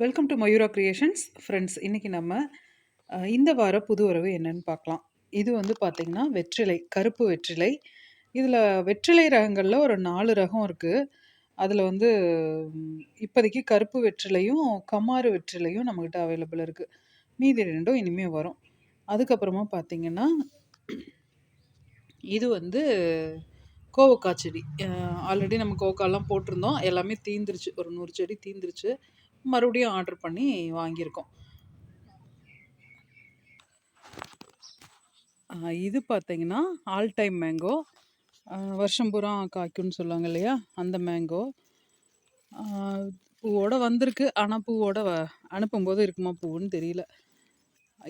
Welcome to Mayura creations friends இன்றைக்கி நம்ம இந்த வார புது உறவு என்னன்னு பார்க்கலாம். இது வந்து பார்த்திங்கன்னா வெற்றிலை கருப்பு வெற்றிலை. இதில் வெற்றிலை ரகங்களில் ஒரு நாலு ரகம் இருக்குது அதில் வந்து இப்போதைக்கு கருப்பு வெற்றிலையும் கம்மாறு வெற்றிலையும் நம்மக்கிட்ட அவைலபிள் இருக்குது மீதி ரெண்டும் இனிமேல் வரும். அதுக்கப்புறமா பார்த்திங்கன்னா இது வந்து கோவக்காய் செடி. ஆல்ரெடி நம்ம கோவக்காய்லாம் போட்டிருந்தோம். எல்லாமே தீந்துருச்சு. ஒரு நூறு செடி தீந்துருச்சு. மறுபடியும் ஆர்டர் பண்ணி வாங்கியிருக்கோம். இது பார்த்தீங்கன்னா ஆல் டைம் மேங்கோ வருஷம் பூரா காய்க்கும்னு சொல்லுவாங்க இல்லையா? அந்த மேங்கோ பூவோட வந்திருக்கு. ஆனால் பூவோட வ அனுப்பும்போது இருக்குமா பூன்னு தெரியல.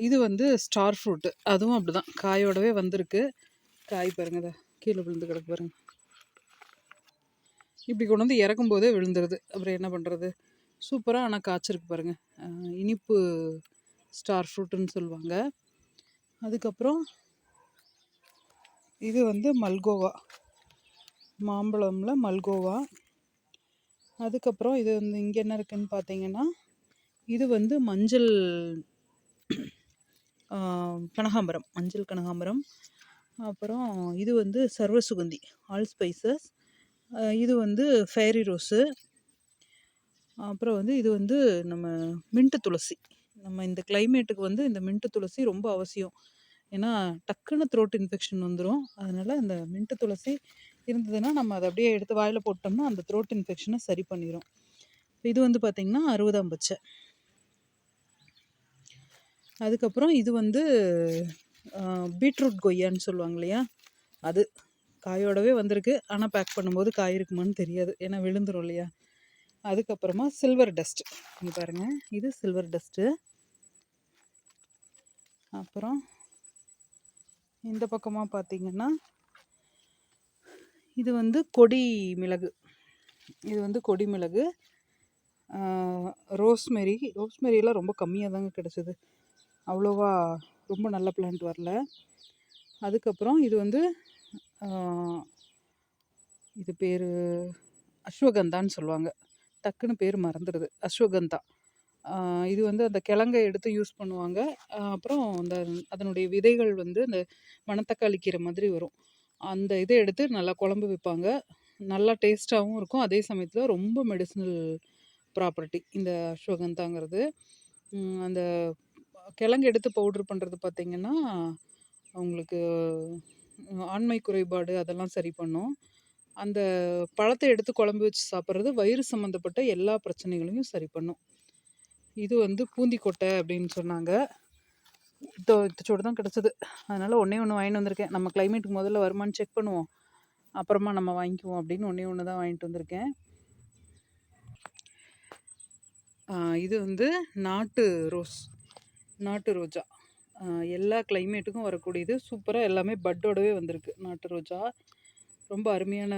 இது வந்து ஸ்டார் ஃப்ரூட்டு அதுவும் அப்படிதான். காயோடவே வந்திருக்கு. காய் பாருங்க இதை கீழே விழுந்து கிடக்கு பாருங்க. இப்படி கொண்டு வந்து இறக்கும் போதே விழுந்துருது. அப்புறம் என்ன பண்ணுறது சூப்பராக ஆனால் காய்ச்சிருக்கு பாருங்கள் இனிப்பு ஸ்டார் ஃப்ரூட்டுன்னு சொல்லுவாங்க. அதுக்கப்புறம் இது வந்து மல்கோவா. மாம்பழமில் மல்கோவா. அதுக்கப்புறம் இது வந்து இங்கே என்ன இருக்குன்னு பார்த்தீங்கன்னா இது வந்து மஞ்சள் கனகாம்பரம் மஞ்சள் கனகாம்பரம். அப்புறம் இது வந்து சர்வசுகந்தி ஆல் ஸ்பைசஸ். இது வந்து ஃபேரி ரோஸு. அப்புறம் வந்து இது வந்து நம்ம மின்ட்டு துளசி. நம்ம இந்த கிளைமேட்டுக்கு வந்து இந்த மின்ட்டு துளசி ரொம்ப அவசியம். ஏன்னா டக்குன்னு த்ரோட் இன்ஃபெக்ஷன் வந்துடும் அதனால் அந்த மின்ட்டு துளசி இருந்ததுன்னா நம்ம அதை அப்படியே எடுத்து வாயில் போட்டோம்னா அந்த த்ரோட் இன்ஃபெக்ஷனை சரி பண்ணிடும் இது வந்து பார்த்திங்கன்னா அறுபதாம் பச்சை. அதுக்கப்புறம் இது வந்து பீட்ரூட் கொய்யான்னு சொல்லுவாங்க இல்லையா? அது. காயோடவே வந்திருக்கு. ஆனால் பேக் பண்ணும்போது காய் இருக்குமான்னு தெரியாது. ஏன்னா விழுந்துரும் இல்லையா? அதுக்கப்புறமா சில்வர் டஸ்ட் இங்கே பாருங்கள் இது சில்வர் டஸ்ட்டு அப்புறம் இந்த பக்கமாக பார்த்தீங்கன்னா இது வந்து கொடி மிளகு. இது வந்து கொடி மிளகு. ரோஸ்மெரி ரோஸ்மெரியெல்லாம் ரொம்ப கம்மியாக தாங்க கிடச்சிது. அவ்வளோவா ரொம்ப நல்ல பிளான்ட் வரல. அதுக்கப்புறம் இது வந்து இது பேர் அஸ்வகந்தான்னு சொல்லுவாங்க. டக்குன்னு பேர் மறந்துடுது அஸ்வகந்தா. இது வந்து அந்த கிழங்கை எடுத்து யூஸ் பண்ணுவாங்க. அப்புறம் அந்த அதனுடைய விதைகள் வந்து அந்த மணத்தக்காளி கீரை மாதிரி வரும். அந்த இதை எடுத்து நல்லா குழம்பு வைப்பாங்க. நல்லா டேஸ்ட்டாகவும் இருக்கும். அதே சமயத்தில் ரொம்ப மெடிசினல் ப்ராப்பர்ட்டி இந்த அஸ்வகந்தாங்கிறது. அந்த கிழங்கு எடுத்து பவுட்ரு பண்ணுறது பார்த்திங்கன்னா அவங்களுக்கு ஆண்மை குறைபாடு அதெல்லாம் சரி பண்ணும். அந்த பழத்தை எடுத்து குழம்பு வச்சு சாப்பிட்றது வயிறு சம்மந்தப்பட்ட எல்லா பிரச்சனைகளையும் சரி பண்ணும். இது வந்து பூந்திக்கொட்டை அப்படின்னு சொன்னாங்க. இதோ தான் கிடச்சிது. அதனால் ஒன்றே ஒன்று வாங்கிட்டு வந்திருக்கேன். நம்ம கிளைமேட்டுக்கு முதல்ல வருமானு செக் பண்ணுவோம். அப்புறமா நம்ம வாங்கிக்குவோம் அப்படின்னு ஒன்றே ஒன்று தான் வாங்கிட்டு வந்திருக்கேன். இது வந்து நாட்டு ரோஸ் நாட்டு ரோஜா. எல்லா கிளைமேட்டுக்கும் வரக்கூடியது சூப்பராக எல்லாமே பட்டோடவே வந்திருக்கு. நாட்டு ரோஜா ரொம்ப அருமையான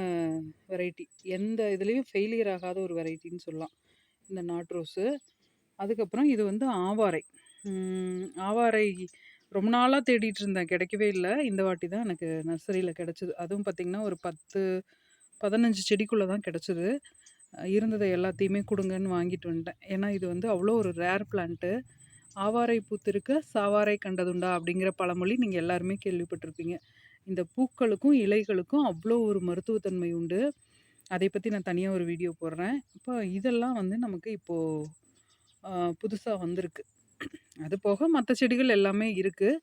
வெரைட்டி எந்த இதுலேயும் ஃபெயிலியர் ஆகாத ஒரு வெரைட்டின்னு சொல்லலாம். இந்த நாட் ரோஸு. அதுக்கப்புறம் இது வந்து ஆவாரை. ஆவாரை ரொம்ப நாளாக தேடிட்டு இருந்தேன். கிடைக்கவே இல்லை. இந்த வாட்டி தான் எனக்கு நர்சரியில் கிடச்சிது. அதுவும் பார்த்திங்கன்னா ஒரு பத்து பதினஞ்சு செடிக்குள்ளே தான் கிடச்சிது. இருந்ததை எல்லாத்தையுமே கொடுங்கன்னு வாங்கிட்டு வந்துட்டேன். ஏன்னா இது வந்து அவ்வளோ ஒரு ரேர் பிளான்ட்டு ஆவாரை பூத்திருக்க சாவாரை கண்டதுண்டா அப்படிங்கிற பழமொழி நீங்கள் எல்லாருமே கேள்விப்பட்டிருப்பீங்க. இந்த பூக்களுக்கும் இலைகளுக்கும் அவ்வளோ ஒரு மருத்துவத்தன்மை உண்டு. அதை பற்றி நான் தனியாக ஒரு வீடியோ போடுறேன். இப்போ இதெல்லாம் வந்து நமக்கு இப்போது புதுசாக வந்திருக்கு. அது போக மற்ற செடிகள் எல்லாமே இருக்குது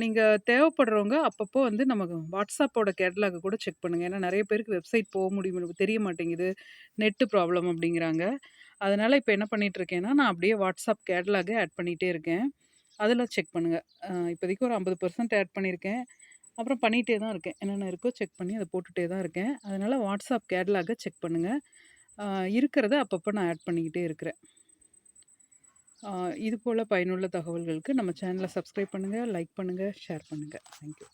நீங்கள் தேவைப்படுறவங்க அப்பப்போ வந்து நமக்கு வாட்ஸ்அப்போட கேட்லாக் கூட செக் பண்ணுங்கள் ஏன்னா நிறைய பேருக்கு வெப்சைட் போக முடியும் தெரிய மாட்டேங்குது. நெட்டு ப்ராப்ளம் அப்படிங்கிறாங்க. அதனால் இப்போ என்ன பண்ணிகிட்ருக்கேன்னா நான் அப்படியே வாட்ஸ்அப் கேட்லாகை ஆட் பண்ணிகிட்டே இருக்கேன். அதில் செக் பண்ணுங்கள் இப்போதைக்கு ஒரு ஐம்பது பர்சன்ட் ஆட் பண்ணியிருக்கேன். அப்புறம் பண்ணிகிட்டே தான் இருக்கேன். என்னென்ன இருக்கோ செக் பண்ணி அதை போட்டுகிட்டே தான் இருக்கேன். அதனால் வாட்ஸ்அப் கேட்லாகை செக் பண்ணுங்கள் இருக்கிறத அப்பப்போ நான் ஆட் பண்ணிக்கிட்டே இருக்கிறேன். இது போல் பயனுள்ள தகவல்களுக்கு நம்ம சேனலை சப்ஸ்கிரைப் பண்ணுங்கள் லைக் பண்ணுங்கள் ஷேர் பண்ணுங்கள் தேங்க்யூ